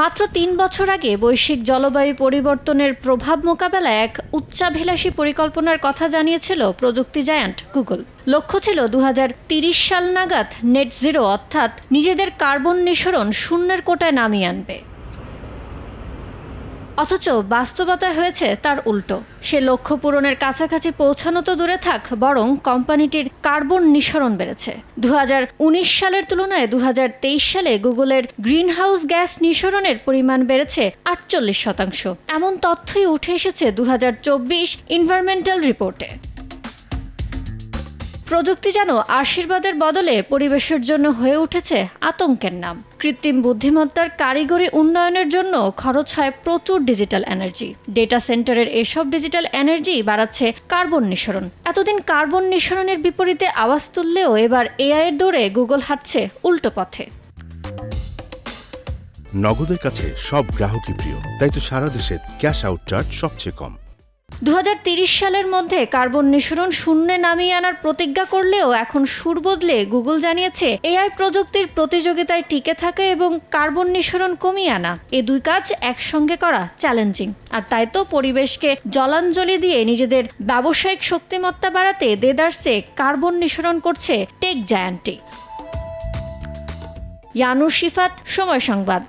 মাত্র তিন বছর আগে বৈশ্বিক জলবায়ু পরিবর্তনের প্রভাব মোকাবেলায় এক উচ্চাভিলাষী পরিকল্পনার কথা জানিয়েছিল প্রযুক্তি জায়ান্ট গুগল। লক্ষ্য ছিল দু সাল নাগাদ নেট জিরো অর্থাৎ নিজেদের কার্বন নিঃসরণ শূন্যের কোটায় নামিয়ে আনবে। অথচ বাস্তবতায় হয়েছে তার উল্টো। সে লক্ষ্য পূরণের কাছাকাছি পৌঁছানো তো দূরে থাক, বরং কোম্পানিটির কার্বন নিঃসরণ বেড়েছে। দু হাজার উনিশ সালের তুলনায় দু হাজার তেইশ সালে গুগলের গ্রিন হাউস গ্যাস নিঃসরণের পরিমাণ বেড়েছে আটচল্লিশ শতাংশ। এমন তথ্যই উঠে এসেছে দু হাজার ইনভারমেন্টাল রিপোর্টে। প্রযুক্তি যেন আশীর্বাদের বদলে পরিবেশের জন্য হয়ে উঠেছে আতঙ্কের নাম। কৃত্রিম বুদ্ধিমত্তার কারিগরি উন্নয়নের জন্য খরচ হয় প্রচুর ডিজিটাল এনার্জি। ডেটা সেন্টারের এসব ডিজিটাল এনার্জি বাড়াচ্ছে কার্বন নিঃসরণ। এতদিন কার্বন নিঃসরণের বিপরীতে আওয়াজ তুললেও এবার এআই এর দৌড়ে গুগল হাঁটছে উল্টো পথে। নগদের কাছে সব গ্রাহকই প্রিয়, তাই তো সারা দেশে ক্যাশ আউট চার্জ সবচেয়ে কম। দু সালের মধ্যে কার্বন নিঃসরণ শূন্যে নামিয়ে আনার প্রতিজ্ঞা করলেও এখন সুর বদলে গুগল জানিয়েছে, এআই প্রযুক্তির প্রতিযোগিতায় টিকে থাকা এবং কার্বন নিঃসরণ কমিয়ে আনা। এ দুই কাজ একসঙ্গে করা চ্যালেঞ্জিং। আর তাই তো পরিবেশকে জলাঞ্জলি দিয়ে নিজেদের ব্যবসায়িক শক্তিমত্তা বাড়াতে দেদারসে কার্বন নিঃসরণ করছে টেক জায়ান্টি ইয়ানুর শিফাত, সময় সংবাদ।